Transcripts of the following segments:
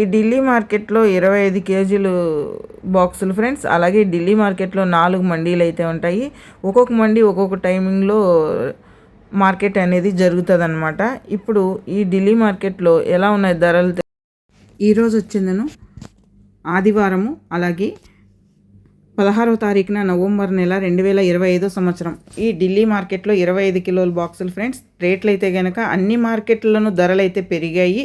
ఈ ఢిల్లీ మార్కెట్లో ఇరవై ఐదు కేజీలు బాక్సులు ఫ్రెండ్స్. అలాగే ఢిల్లీ మార్కెట్లో నాలుగు మండీలు అయితే ఉంటాయి. ఒక్కొక్క మండీ ఒక్కొక్క టైమింగ్లో మార్కెట్ అనేది జరుగుతుంది ఇప్పుడు ఈ ఢిల్లీ మార్కెట్లో ఎలా ఉన్నాయి ధరలు? ఈరోజు వచ్చిందను. ఆదివారము అలాగే పదహారవ తారీఖున నవంబర్ నెల రెండు వేల ఇరవై ఐదో సంవత్సరం. ఈ ఢిల్లీ మార్కెట్లో ఇరవై ఐదు కిలోల బాక్సులు ఫ్రెండ్స్ రేట్లు అయితే కనుక అన్ని మార్కెట్లను ధరలు అయితే పెరిగాయి.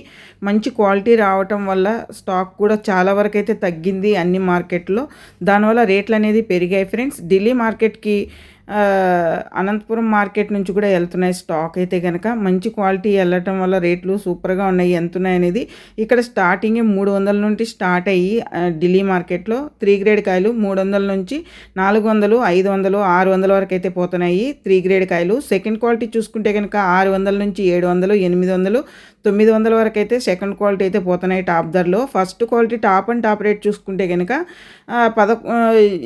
మంచి క్వాలిటీ రావటం వల్ల స్టాక్ కూడా చాలా వరకు అయితే తగ్గింది అన్ని మార్కెట్లో. దానివల్ల రేట్లు అనేది పెరిగాయి ఫ్రెండ్స్. ఢిల్లీ మార్కెట్కి అనంతపురం మార్కెట్ నుంచి కూడా వెళ్తున్నాయి స్టాక్ అయితే కనుక మంచి క్వాలిటీ వెళ్ళటం వల్ల రేట్లు సూపర్గా ఉన్నాయి. ఎంత ఉన్నాయి అనేది ఇక్కడ స్టార్టింగ్ మూడు వందల నుండి స్టార్ట్ అయ్యి ఢిల్లీ మార్కెట్లో త్రీ గ్రేడ్ కాయలు మూడు వందల నుంచి నాలుగు వందలు ఐదు వందలు ఆరు వందల వరకు అయితే పోతున్నాయి త్రీ గ్రేడ్ కాయలు. సెకండ్ క్వాలిటీ చూసుకుంటే కనుక ఆరు వందల నుంచి ఏడు వందలు ఎనిమిది వందలు తొమ్మిది వందల వరకు అయితే సెకండ్ క్వాలిటీ అయితే పోతున్నాయి టాప్ ధరలో. First quality top and top rate చూసుకుంటే కనుక పద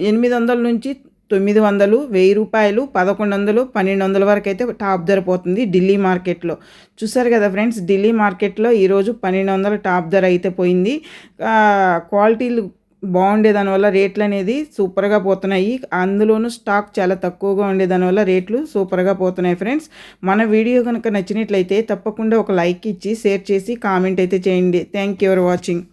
ఎనిమిది వందల నుంచి తొమ్మిది వందలు వెయ్యి రూపాయలు పదకొండు వందలు పన్నెండు వందల వరకు అయితే టాప్ ధర పోతుంది ఢిల్లీ మార్కెట్లో. చూసారు కదా ఫ్రెండ్స్ ఢిల్లీ మార్కెట్లో ఈరోజు పన్నెండు వందల టాప్ ధర అయితే పోయింది. క్వాలిటీలు బాగుండే దానివల్ల రేట్లు అనేది సూపర్గా పోతున్నాయి. అందులోనూ స్టాక్ చాలా తక్కువగా ఉండే దానివల్ల రేట్లు సూపర్గా పోతున్నాయి ఫ్రెండ్స్. మన వీడియో కనుక నచ్చినట్లయితే తప్పకుండా ఒక లైక్ ఇచ్చి షేర్ చేసి కామెంట్ అయితే చేయండి. Thank you for watching.